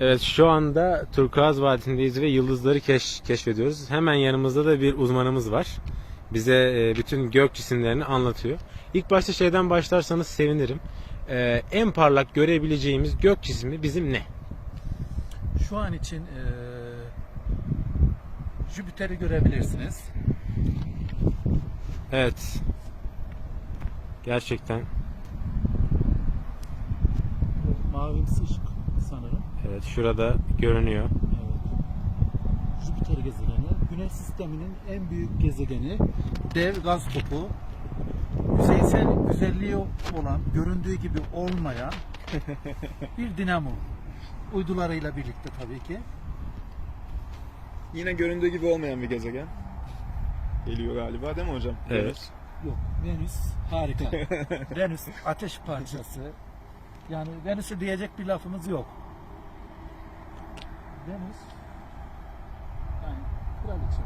Evet şu anda Turkuaz Vadisi'ndeyiz ve yıldızları keş- keşfediyoruz. Hemen yanımızda da bir uzmanımız var. Bize e, bütün gök cisimlerini anlatıyor. İlk başta şeyden başlarsanız sevinirim. E, en parlak görebileceğimiz gök cismi bizim ne? Şu an için eee Jüpiter'i görebilirsiniz. Evet. Gerçekten. Bu mavimsi ışık sanırım. Evet şurada görünüyor. Evet. Jüpiter gezegeni. Güneş sisteminin en büyük gezegeni. Dev gaz topu. Yüzeysel güzelliği olan, göründüğü gibi olmayan bir dinamo. Uydularıyla birlikte tabii ki. Yine göründüğü gibi olmayan bir gezegen. Geliyor galiba değil mi hocam? Evet. Yok, Venüs harika. Venüs ateş parçası. Yani Venüs'ü diyecek bir lafımız yok. Venüs yani kraliçe.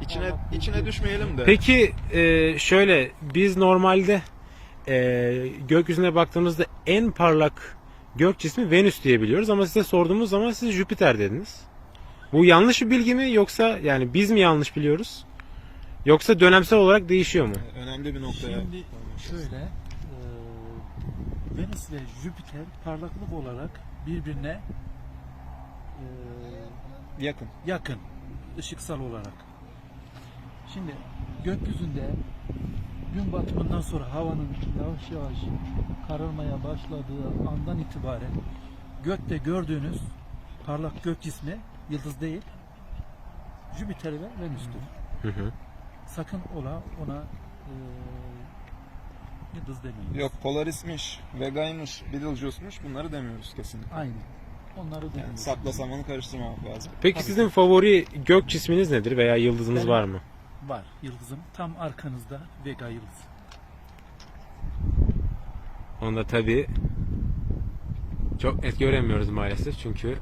İçine içine düşmeyelim de. Peki e, şöyle biz normalde e, gökyüzüne baktığımızda en parlak gök cismi Venüs diye biliyoruz ama size sorduğumuz zaman siz Jüpiter dediniz. Bu yanlış bir bilgi mi yoksa yani biz mi yanlış biliyoruz? Yoksa dönemsel olarak değişiyor mu? Önemli bir noktaya. Şimdi şöyle e, Venüs ve Jüpiter parlaklık olarak birbirine e, Yakın. yakın ışıksal olarak. Şimdi gökyüzünde gün batımından sonra havanın yavaş yavaş kararmaya başladığı andan itibaren gökte gördüğünüz parlak gök cismi yıldız değil Jüpiter ve Venüs'tür. Hı hı. Sakın ola ona e, yıldız demeyin. Yok Polaris'miş, Vega'ymış, Betelgeuse'muş bunları demiyoruz kesinlikle. Aynı. Onları Yani demiyoruz. sakla samanı karıştırmamak lazım. Peki Tabii sizin favori gök cisminiz nedir veya yıldızınız Benim- var mı? Var yıldızım. Tam arkanızda Vega yıldızı. Onda tabi çok net göremiyoruz maalesef çünkü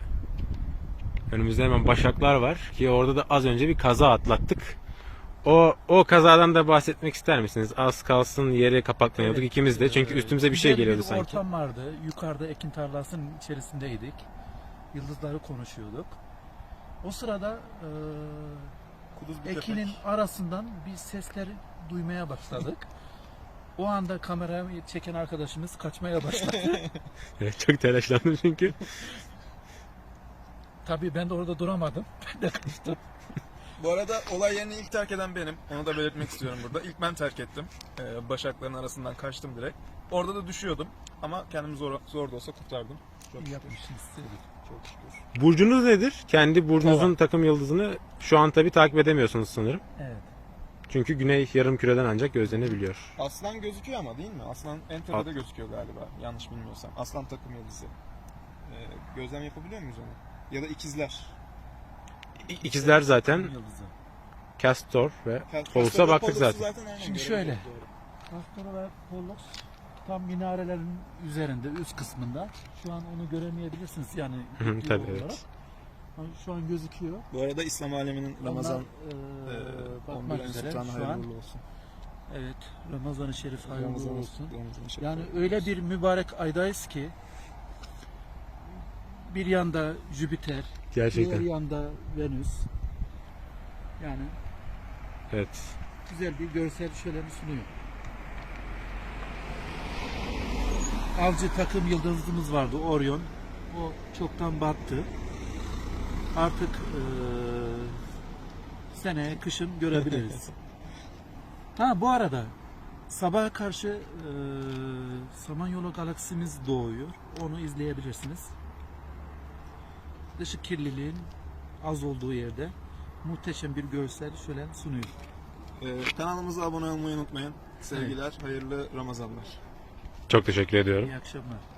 önümüzde hemen başaklar var ki orada da az önce bir kaza atlattık. O o kazadan da bahsetmek ister misiniz? Az kalsın yere kapaklanıyorduk Evet. ikimiz de çünkü Ee, üstümüze bir şey güzel geliyordu bir sanki. ortam vardı. Yukarıda ekin tarlasının içerisindeydik. Yıldızları konuşuyorduk. O sırada e, Kuduz bir ekinin köpek. arasından bir sesleri duymaya başladık. O anda kamerayı çeken arkadaşımız kaçmaya başladı. Evet, çok telaşlandım çünkü. Tabii ben de orada duramadım. Ben de kaçtım. Bu arada olay yerini ilk terk eden benim. Onu da belirtmek istiyorum burada. İlk ben terk ettim. Ee, başakların arasından kaçtım direkt. Orada da düşüyordum. Ama kendimi zor, zor da olsa kurtardım. Çok İyi yapmışsınız. Sevdim. Çok şükür. Burcunuz nedir? Kendi burcunuzun Kova. takım yıldızını şu an tabi takip edemiyorsunuz sanırım. Evet. Çünkü güney yarım küreden ancak gözlenebiliyor. Aslan gözüküyor ama değil mi? Aslan en tepede gözüküyor galiba. Yanlış bilmiyorsam. Aslan takım yıldızı. Ee, gözlem yapabiliyor muyuz onu? Ya da ikizler. İ- İkizler zaten Yıldızı. Castor ve Polus'a Castor'da baktık Polus'u zaten. aynen Şimdi görebiliyoruz, şöyle. doğru. Castor ve Pollux tam minarelerin üzerinde, üst kısmında. Şu an onu göremeyebilirsiniz yani. Tabii, olarak. evet. Ama Şu an gözüküyor. Bu arada İslam aleminin Ramazan Onlar, e, e, 11. bakmak üzere sultanı şu hayırlı an. uğurlu olsun. Evet, Ramazan-ı Şerif hayırlı Ramazan olsun. Ramazan şerif Yani hayırlı öyle bir mübarek aydayız ki bir yanda Jüpiter, diğer Gerçekten. yanda Venüs. Yani Evet. güzel bir görsel şöleni sunuyor. Avcı takım yıldızımız vardı Orion. O çoktan battı. Artık eee seneye kışın görebiliriz. ha bu arada sabaha karşı eee Samanyolu galaksimiz doğuyor. Onu izleyebilirsiniz. Işık kirliliğin az olduğu yerde muhteşem bir görsel şölen sunuyor. Ee, kanalımıza abone olmayı unutmayın. Sevgiler, hayırlı Ramazanlar. Çok teşekkür ediyorum. İyi akşamlar.